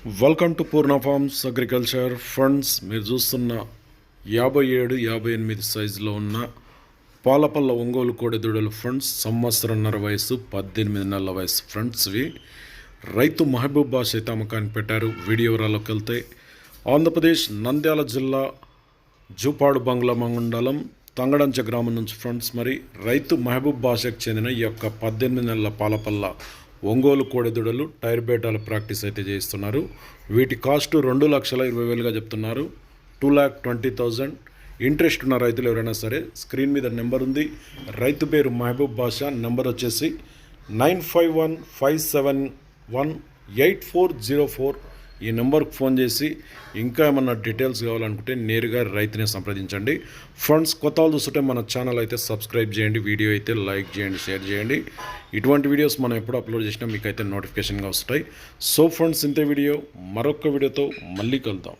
Welcome to Purna farms agriculture funds మీరు చూస్తున్న యాభై ఏడు యాభై ఎనిమిది సైజులో ఉన్న పాలపల్ల ఒంగోలు కోడెదూడలు ఫండ్స్ సంవత్సరంన్నర వయసు పద్దెనిమిది నెలల వయసు ఫ్రెండ్స్వి రైతు మహబూబ్ బాష్ అయితే పెట్టారు. వీడియో వివరాల్లోకి వెళ్తే ఆంధ్రప్రదేశ్ నంద్యాల జిల్లా జూపాడు బంగ్లా మండలం తంగడంచ గ్రామం నుంచి ఫ్రెండ్స్ మరి రైతు మహబూబ్ బాషకు చెందిన ఈ యొక్క పద్దెనిమిది నెలల పాలపల్ల ఒంగోలు కోడెదూడలు టైర్ బేటాల ప్రాక్టీస్ అయితే చేయిస్తున్నారు. వీటి కాస్ట్ రెండు లక్షల ఇరవై వేలుగా చెప్తున్నారు. Two lakh twenty thousand. Interest ఉన్న రైతులు ఎవరైనా సరే స్క్రీన్ మీద నెంబర్ ఉంది. రైతు పేరు మహబూబ్ బాషా నెంబర్ వచ్చేసి nine five one five seven one eight four zero four ఈ నెంబర్కి ఫోన్ చేసి ఇంకా ఏమన్నా డీటెయిల్స్ కావాలనుకుంటే నేరుగా రైతుని సంప్రదించండి. ఫ్రెండ్స్ కొత్త వాళ్ళు చూస్తుంటే మన ఛానల్ అయితే సబ్స్క్రైబ్ చేయండి వీడియో అయితే లైక్ చేయండి షేర్ చేయండి. ఇటువంటి వీడియోస్ మనం ఎప్పుడు అప్లోడ్ చేసినా మీకు అయితే నోటిఫికేషన్గా వస్తాయి. సో ఫ్రెండ్స్ ఇంతే వీడియో మరొక వీడియోతో మళ్ళీ కలుద్దాం.